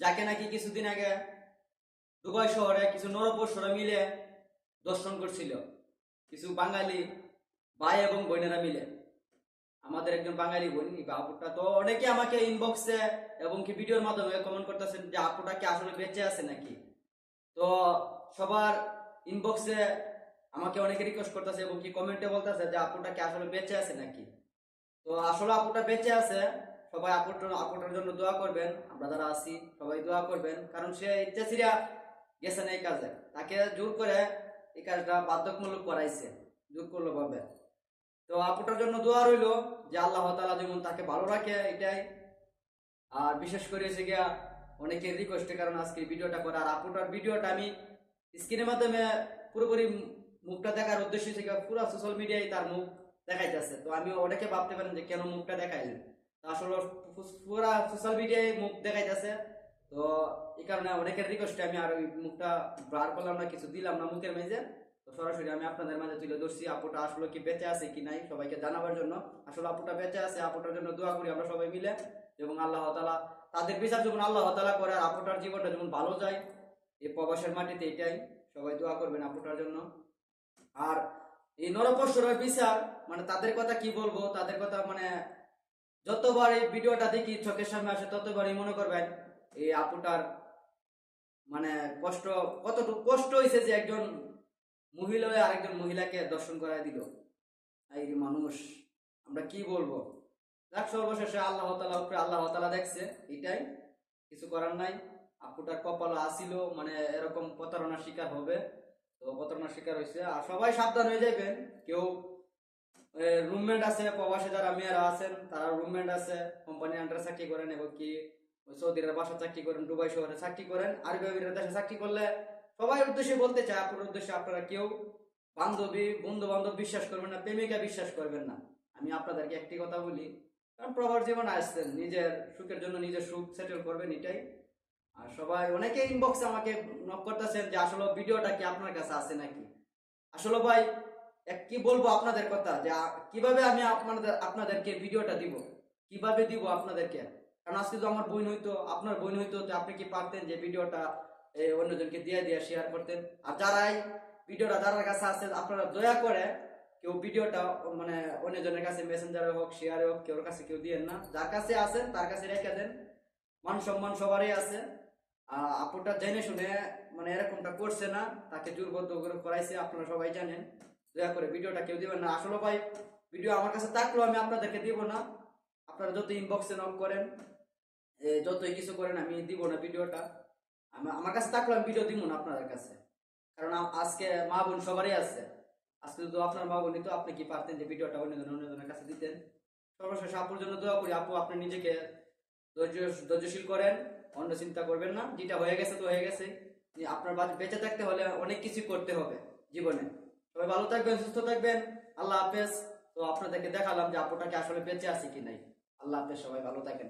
তাকে নাকি কিছুদিন আগে দুবাই শহরে কিছু নরপশুরা মিলে দর্শন করছিল। কিছু বাঙালি ভাই এবং বোনেরা মিলে। আমাদের একজন বাঙালি বোন, এই আপুটা তো অনেকে আমাকে ইনবক্সে এবং কি ভিডিওর মাধ্যমে কমেন্ট করতেছেন যে আপুটা কি আসলে বেঁচে আছে নাকি? তো সবার ইনবক্সে আমাকে অনেকে রিকোয়েস্ট করতেছে এবং কি কমেন্টে বলতেছে যে আপুটা কি আসলে বেঁচে আছে নাকি? তো আসলে আপুটা বেঁচে আছে সবাই জন্য আপুটার জন্য দোয়া করবেন। আমরা যারা আছি, সবাই দোয়া করবেন। কারণ সে ইচ্ছা ছিরা গেছে না এই কাজে। তাকে জোর করে এই কাজটা বাধ্যকমূলক করাইছে, জোর করল ভাবে। তো আপুটার জন্য দোয়া রইল যে আল্লাহ তালা যেমন তাকে ভালো রাখে এটাই। আর বিশেষ করে হচ্ছে গিয়া অনেকের রিকোয়েস্টের কারণ আজকে ভিডিওটা করা। আর আপুটার ভিডিওটা আমি স্ক্রিনের মাধ্যমে পুরোপুরি মুখটা দেখার উদ্দেশ্য গিয়া পুরো সোশ্যাল মিডিয়ায় তার মুখ দেখাইতেছে। তো আমি অনেকে ভাবতে পারেন যে কেন মুখটা দেখাইলেন? আসলে পুরা সোশ্যাল মিডিয়ায় মুখ দেখাইতেছে। তো এই কারণে অনেকের রিকোয়েস্টে আমি আর মুখটা বার করলাম না, কিছু দিলাম না মুখের মেঝে। তো সরাসরি আমি আপনাদের মাঝে তুলে ধরছি, আপুটা আসলে কি বেঁচে আছে কি নাই সবাইকে জানাবার জন্য। আসলে আপুটা বেঁচে আছে, আপুটার জন্য দোয়া করি আমরা সবাই মিলে। এবং আল্লাহ তালা তাদের বিচার যেমন আল্লাহ তালা করে আর আপুটার জীবনটা যেমন ভালো যায়, এই প্রবাসের মাটিতে এটাই। সবাই দোয়া করবেন আপুটার জন্য। আর এই নরপশুরের বিচার মানে তাদের কথা কি বলব? তাদের কথা মানে যতবার এই ভিডিওটা দেখি, চোখের সামনে আসে, ততবারই মনে করবেন এই আপুটার মানে কষ্ট, কতটুকু কষ্ট হয়েছে যে একজন মহিলা হয়ে আরেকজন মহিলাকে দর্শন করায় দিল। এই মানুষ, আমরা কি বলব? যাক, সর্বশেষে আল্লাহ তালা উপরে আল্লাহ তালা দেখছে, এটাই। কিছু করার নাই। আপুটার কপাল আসিল মানে এরকম প্রতারণার শিকার হবে। তো প্রতারণার শিকার হয়েছে আর সবাই সাবধান হয়ে যাবেন কেউ রুমমেট আছে, প্রবাসে যারা মেয়েরা আছেন, তারা রুমমেট আছে কোম্পানি আন্ডারে চাকরি করেন এবং কি ওই সৌদির বাসা চাকরি করেন, দুবাই শহরে চাকরি করেন আরবি দেশে চাকরি করলে সবাই উদ্দেশ্যে বলতে চায়, আপনার উদ্দেশ্যে আপনারা কেউ বান্ধবী বন্ধু বান্ধব বিশ্বাস করবেন না, প্রেমিকা বিশ্বাস করবেন না। আমি আপনাদেরকে একটি কথা বলি, কারণ প্রবার জীবন আসছেন, নিজের সুখের জন্য নিজের সুখ সেটেল করবেন এটাই। আর সবাই অনেকে ইনবক্সে আমাকে নক করতেছেন যে, আসলে ভিডিওটা কি আপনার কাছে আছে নাকি? আসলে ভাই কি বলব আপনাদের কথা? যে কীভাবে আমি আপনাদের, আপনাদেরকে ভিডিওটা দিব? কীভাবে দিব আপনাদেরকে? কারণ আজকে তো আমার বোন হইতো, আপনার বোন হইতো, তো আপনি কি পারতেন যে ভিডিওটা অন্যজনকে দিয়ে দিয়ে শেয়ার করতেন? আর যারাই ভিডিওটা যারা কাছে আছে, আপনারা দয়া করে কেউ ভিডিওটা মানে অন্যজনের কাছে মেসেঞ্জারে হোক শেয়ারে হোক, কেউর কাছে কেউ দিয়েন না। যার কাছে আছেন, তার কাছে রেখে দেন। মান সম্মান সবারই আছে। আপুটা জেনে শুনে মানে এরকমটা করছে না, তাকে জোরবদ্ধ করে করাইছে, আপনারা সবাই জানেন। দয়া করে ভিডিওটা কেউ দেবেন না। আসলে ভাই, ভিডিও আমার কাছে থাকলেও আমি আপনাদেরকে দিব না। আপনারা যত ইনবক্সে নক করেন যতই কিছু করেন, আমি দিব না ভিডিওটা। আমার কাছে থাকলেও আমি ভিডিও দিব না আপনাদের কাছে। কারণ আজকে মা বোন সবারই আছে। আজকে যদি আপনার মা বোনই তো আপনি কি পারতেন যে ভিডিওটা অন্যজন অন্যজনের কাছে দিতেন? সর্বশেষ আপুর জন্য দোয়া করি, আপু, আপনি নিজেকে ধৈর্য, ধৈর্যশীল করেন, অন্য চিন্তা করবেন না। যেটা হয়ে গেছে তো হয়ে গেছে। আপনার বেঁচে থাকতে হলে অনেক কিছু করতে হবে জীবনে। সবাই ভালো থাকবেন, সুস্থ থাকবেন। আল্লাহ হাফেজ। তো আপনাদেরকে দেখালাম যে আপুটাকে আসলে বেঁচে আছে কি নাই। আল্লাহ হাফেজ, সবাই ভালো থাকেন।